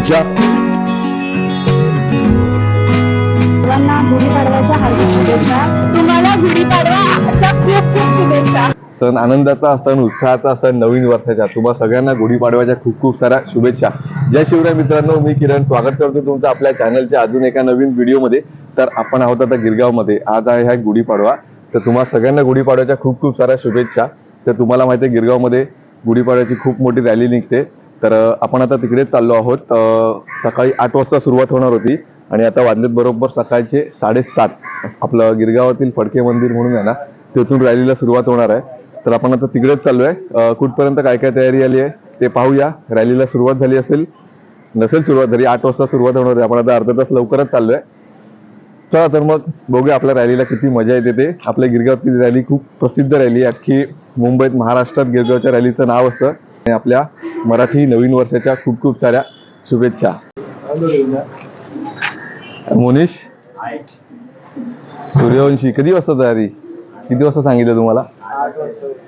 शुभेच्छा सर्वांना गुढीपाडव्याच्या हार्दिक शुभेच्छा. तुम्हाला गुढीपाडव्याच्या खूप खूप शुभेच्छा. सण आनंदाचा सण उत्साहाचा सण नवीन वर्षाचा तुम्हा सगळ्यांना गुढीपाडव्याच्या खूप खूप साऱ्या शुभेच्छा. जय शिवराय मित्रांनो मी किरण. स्वागत करतो तुमचं आपल्या चॅनलच्या अजून एका नवीन व्हिडिओमध्ये. तर आपण आहोत आता गिरगावमध्ये. आज आहे हा गुढीपाडवा. तर तुम्हा सगळ्यांना गुढीपाडव्याच्या खूप खूप साऱ्या शुभेच्छा. तर तुम्हाला माहिती आहे गिरगावमध्ये गुढीपाडव्याची खूप मोठी रॅली निघते. तर आपण आता तिकडेच चाललो आहोत. सकाळी आठ वाजता सुरुवात होणार होती आणि आता वाजलेत बरोबर सकाळचे साडेसात. आपलं गिरगावातील फडके मंदिर म्हणून आहे ना तिथून रॅलीला सुरुवात होणार आहे. तर आपण आता तिकडेच चाललो आहे कुठपर्यंत काय काय तयारी आली आहे ते पाहूया. रॅलीला सुरुवात झाली असेल नसेल सुरुवात झाली आठ वाजता सुरुवात होणार आहे. आपण आता अर्धा तास लवकरच चाललोय. चला तर मग बघूया आपल्या रॅलीला किती मजा येते ते. आपल्या गिरगावची रॅली खूप प्रसिद्ध रॅली आहे. अख्खी मुंबईत महाराष्ट्रात गिरगावच्या रॅलीचं नाव असतं आणि आपल्या मराठी नवीन वर्षाच्या खूप खूप साऱ्या शुभेच्छा. मोनिश सूर्यवंशी कधी वाजता तयारी? किती वाजता सांगितलं तुम्हाला?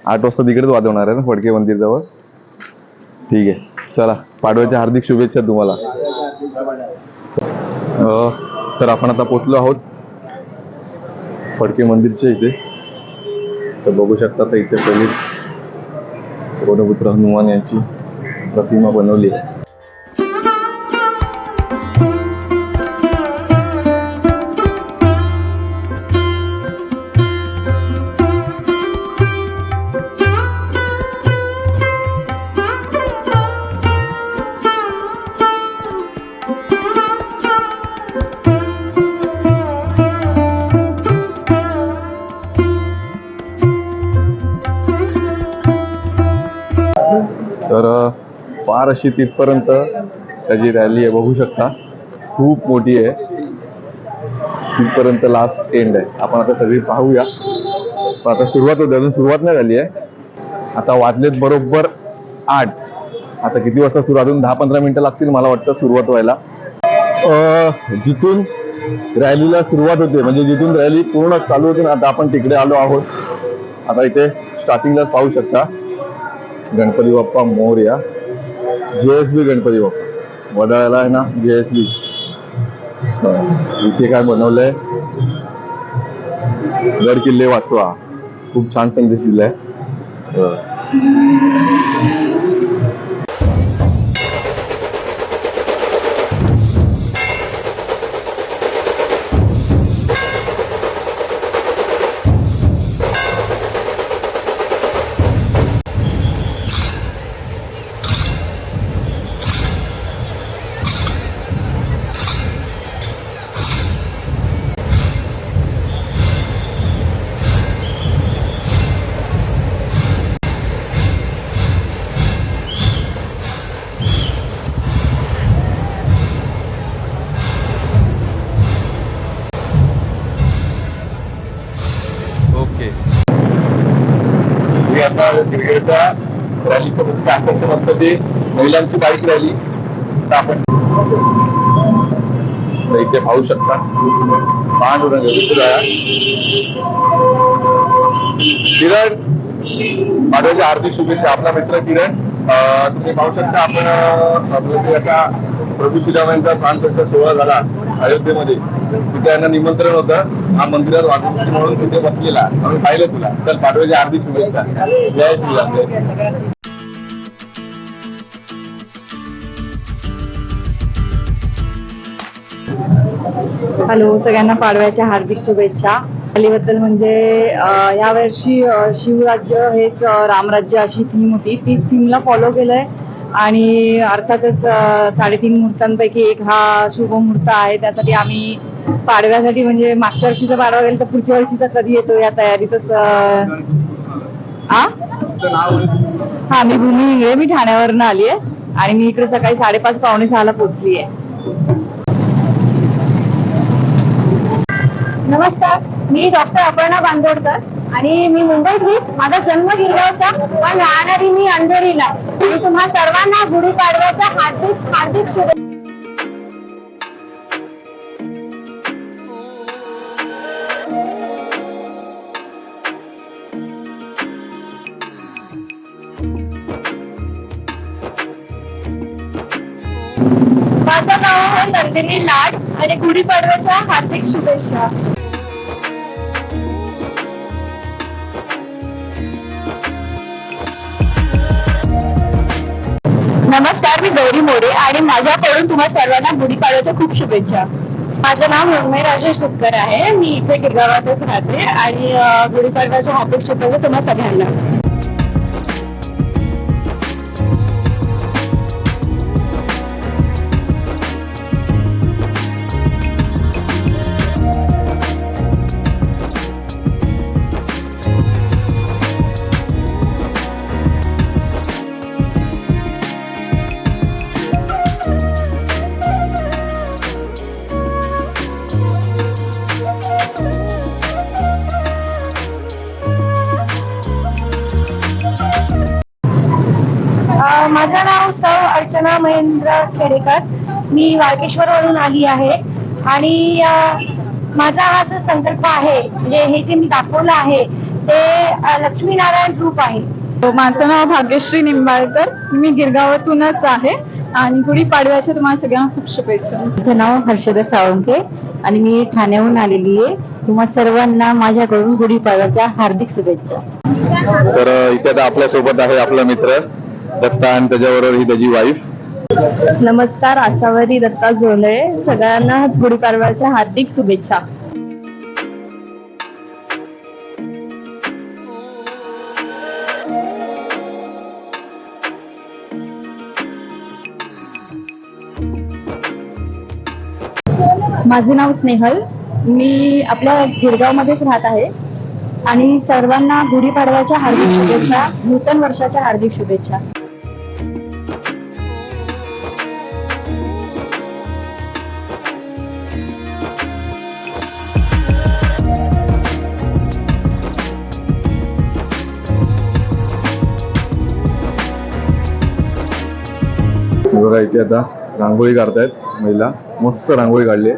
आठ वाजता तिकडेच वाजवणार आहे ना फडके मंदिर जवळ ठीक आहे. चला पाडव्याच्या हार्दिक शुभेच्छा तुम्हाला. तर आपण आता पोचलो आहोत फडके मंदिरच्या इथे. तर बघू शकता तर इथे पहिलीच वनपुत्र हनुमान यांची प्रतिमा बनवली तर फार अशी तिथपर्यंत त्याची रॅली आहे बघू शकता. खूप मोठी आहे. तिथपर्यंत लास्ट एंड आहे. आपण आता सगळी पाहूया. पण आता सुरुवात होते अजून सुरुवात नाही झाली आहे. आता वाजलेत बरोबर आठ. आता किती वाजता सुरू? अजून दहा पंधरा मिनिटं लागतील मला वाटतं सुरुवात व्हायला. जिथून रॅलीला सुरुवात होते म्हणजे जिथून रॅली पूर्ण चालू होते ना आता आपण तिकडे आलो आहोत. आता इथे स्टार्टिंगला पाहू शकता. गणपती बाप्पा मोरया जेएसबी गणपती बाप्पा. वडाळ्याला आहे ना जी एस बी इथे काय बनवलंय? गड किल्ले वाचवा. खूप छान संदेश दिलाय ही आता क्रिकेटच्या रॅलीचं मुख्य आकर्षण असतं ते महिलांची बाईक रॅली. आपण इथे पाहू शकता. पांडुरंग किरण माझ्या हार्दिक शुभेच्छा. आपला मित्र किरण तुम्ही पाहू शकता आपण आता प्रभू श्रीरामांचा प्राणप्रतिष्ठा सोहळा झाला अयोध्येमध्ये. तिथे यांना निमंत्रण होतं. हा मंदिरात वागणूक म्हणून तिथे बसलेला. आम्ही पाहिलं तुला. तर पाठवायची हार्दिक शुभेच्छा. जय श्रीराम. हॅलो सगळ्यांना पाडव्याच्या हार्दिक शुभेच्छा. अलीबद्दल म्हणजे अं, यावर्षी शिवराज्य हेच रामराज्य अशी थीम होती. तीच थीमला फॉलो केलंय. आणि अर्थातच साडेतीन मुहूर्तांपैकी एक हा शुभ मुहूर्त आहे. त्यासाठी आम्ही पाडव्यासाठी म्हणजे मागच्या वर्षीचा पाडवा गेला तर पुढच्या वर्षीचा कधी येतो या तयारीतच हा मी भूमी इंगळे मी ठाण्यावरनं आली आहे आणि मी इकडे सकाळी साडेपाच पावणे सहाला पोहोचली आहे. नमस्कार मी डॉक्टर अपर्णा बांदोडकर आणि मी मुंबईतली माझा जन्म गिरगावचा पण राहणारी मी अंधेरीला आणि तुम्हा सर्वांना गुढीपाडव्याच्या हार्दिक हार्दिक शुभेच्छा. बांधलेली लाड आणि गुढीपाडव्याच्या हार्दिक शुभेच्छा. नमस्कार मी गौरी मोरे आणि माझ्याकडून तुम्हा सर्वांना गुढीपाडव्याच्या खूप शुभेच्छा. माझं नाव मृण्मय राजेश शेतकर आहे. मी इथे गिरगावातच राहते आणि गुढीपाडव्याच्या हार्दिक शुभेच्छा तुम्हा सगळ्यांना. अर्चना महेंद्र खेडेकर. मी वाळकेश्वरवरून आली आहे. आणि माझा हा जो संकल्प आहे म्हणजे हे जे मी दाखवलं आहे ते लक्ष्मीनारायण रूप आहे. माझं नाव भाग्यश्री निंबाळकर. मी गिरगावातूनच आहे. आणि गुढीपाडव्याच्या तुम्हाला सगळ्यांना खूप शुभेच्छा. माझं नाव हर्षदा साळुंके आणि मी ठाण्याहून आलेली आहे. तुम्हा सर्वांना माझ्याकडून गुढीपाडव्याच्या हार्दिक शुभेच्छा. तर इथे आता आपल्यासोबत आहे आपला मित्र दत्ता आणि त्याच्याबरोबर ही त्याची वाईफ नमस्कार आसावरी दत्ता जोले सगळ्यांना गुढीपाडव्याच्या हार्दिक शुभेच्छा. माझे नाव स्नेहल. मी आपल्या गिरगावमध्येच राहत आहे. आणि सर्वांना गुढीपाडव्याच्या हार्दिक शुभेच्छा नूतन वर्षाच्या हार्दिक शुभेच्छा. इथे आता. रांगोळी काढतायत महिला. मस्त रांगोळी काढली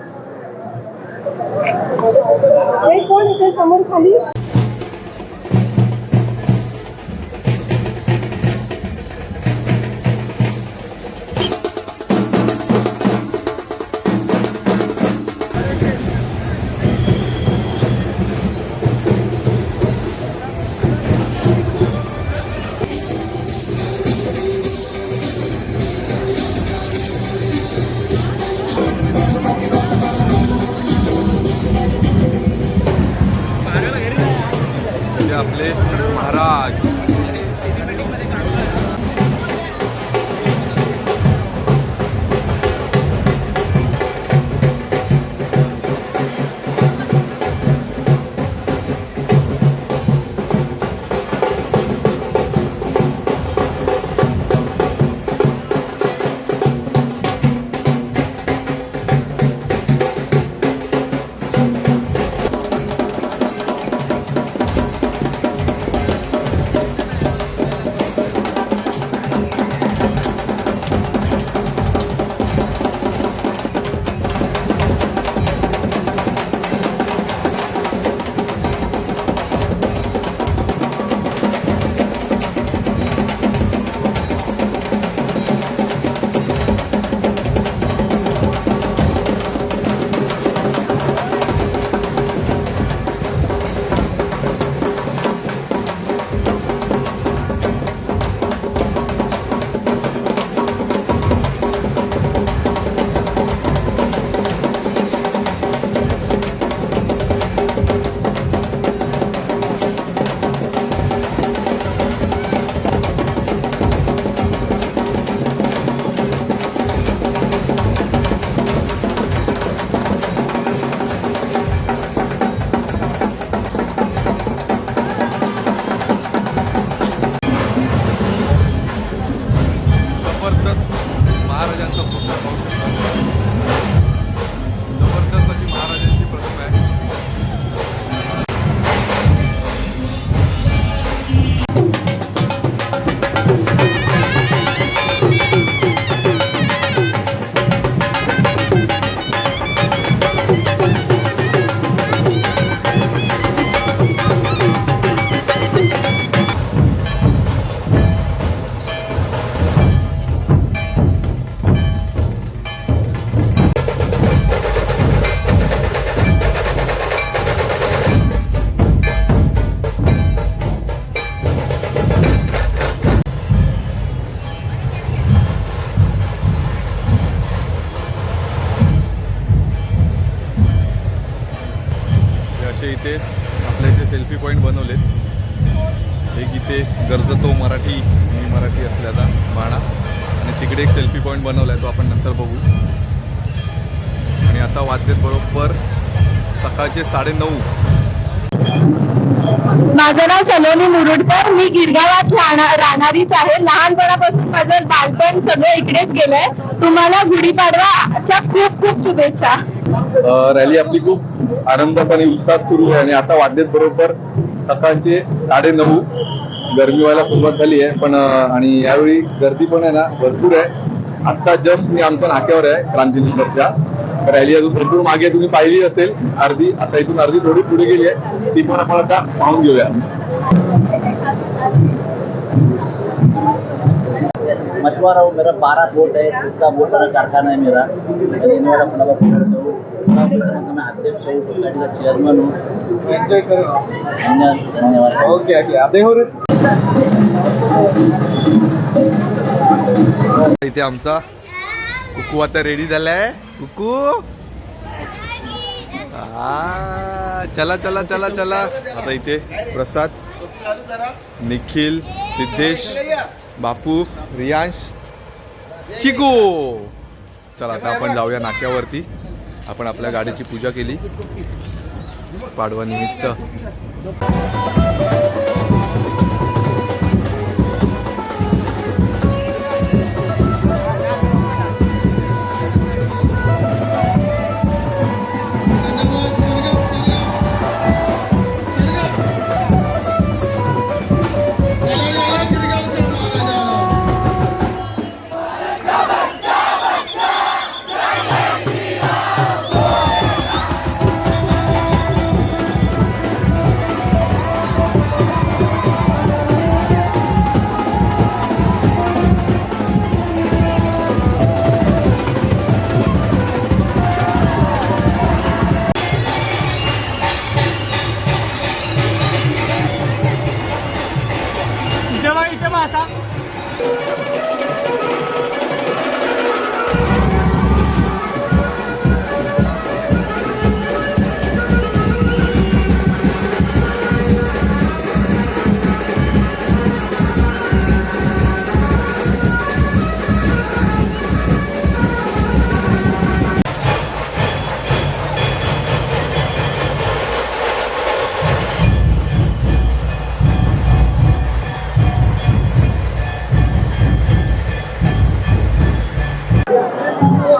इथे आपल्या इथे सेल्फी पॉईंट बनवलेत. एक इथे गरजतो मराठी मी मराठी असल्याचा बाणा. आणि तिकडे एक सेल्फी पॉईंट बनवला आहे तो आपण नंतर बघू. आणि आता वाद्यत बरोबर सकाळचे साडेनऊ. माझं नाव सलोनी मुरुडकर. मी गिरगावात राहणार राहणारीच आहे. लहानपणापासून माझं बालपण सगळं इकडेच गेलंय. तुम्हाला गुढीपाडवाच्या खूप खूप शुभेच्छा. रॅली आपली खूप आनंदात आणि उत्साहात सुरू आहे आणि आता वाजलेत बरोबर सकाळचे साडे नऊ. गर्मी व्हायला सुरुवात झाली आहे पण आणि यावेळी गर्दी पण आहे ना भरपूर आहे. आता जस्ट मी आमच्या नाक्यावर आहे क्रांतीनगरच्या रॅली अजून भरपूर मागे तुम्ही पाहिली असेल अर्धी आता इथून अर्धी थोडी पुढे गेली आहे ती पण आपण आता पाहून घेऊया. मछुआरा हूँ मेरा बारह बोट है खुद का बहुत बड़ा कारखाना है मेरा। रहने वाला हूँ का मैं अध्यक्ष हूँ सोसाइटी का चेयरमैन हूँ। धन्यवाद। धन्यवाद ओके ओके इथे आमचा कुकू आता रेडी झालाय. कुकू? आ, चला चला चला चला. आता इथे प्रसाद. निखिल सिद्धेश बापू रियांश चिकू. चला आता आपण जाऊया नाक्यावरती. आपण आपल्या गाडीची पूजा केली. पाडवा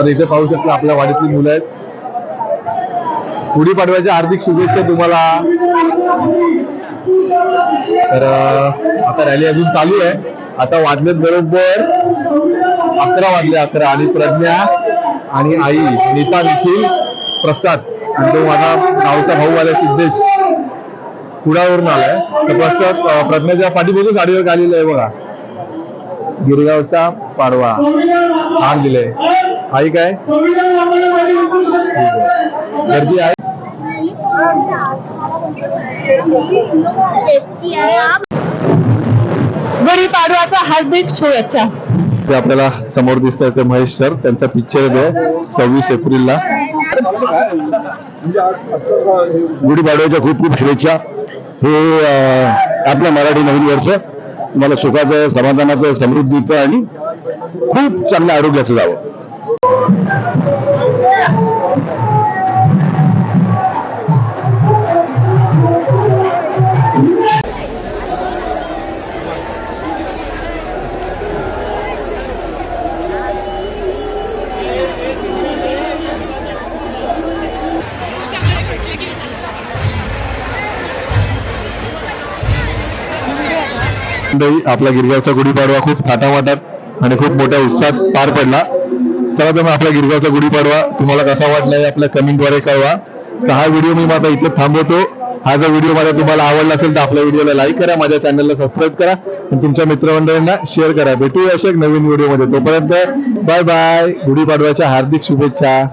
निमित्त इथे पाहू शकता आपल्या वाडीतली मुलं आहेत. गुढीपाडव्याच्या हार्दिक शुभेच्छा तुम्हाला. तर आता रॅली अजून चालू आहे. आता वाजलेत बरोबर अकरा वाजले अकरा आणि प्रज्ञा आणि आई नीता निखिल प्रसाद आणि तो माझा गावचा भाऊ आलाय सिद्धेश. कुडावरून आलाय. तर प्रसाद प्रज्ञाच्या पाठीबोधून गाडीवर आलेलं आहे बघा. गिरगावचा पाडवा. छान दिलंय आई काय? आहे. गर्दी आहे? गुढीपाडवाचा हार्दिक शुभेच्छा. ते आपल्याला समोर दिसतंय ते महेश सर. त्यांचा पिक्चर आहे. सव्वीस एप्रिलला. गुढीपाडव्याच्या खूप खूप शुभेच्छा. हे आपलं मराठी नवीन वर्ष. तुम्हाला सुखाचं समाधानाचं समृद्धीचं आणि खूप चांगल्या आरोग्याचं जावं. मंडळी आपला गिरगावचा गुढीपाडवा खूप थाटामाटात आणि खूप मोठ्या उत्साहात पार पडला. चला तर मग आपला गिरगावचा गुढीपाडवा तुम्हाला कसा वाटला हे आपल्या कमेंटद्वारे कळवा. तर हा व्हिडिओ मी माझा इथे थांबवतो. हा जर व्हिडिओ माझा तुम्हाला आवडला असेल तर आपल्या व्हिडिओला लाईक करा माझ्या चॅनलला सबस्क्राईब करा आणि तुमच्या मित्रमंडळींना शेअर करा. भेटूया अशा एक नवीन व्हिडिओमध्ये. तोपर्यंत बाय बाय गुढीपाडव्याच्या हार्दिक शुभेच्छा.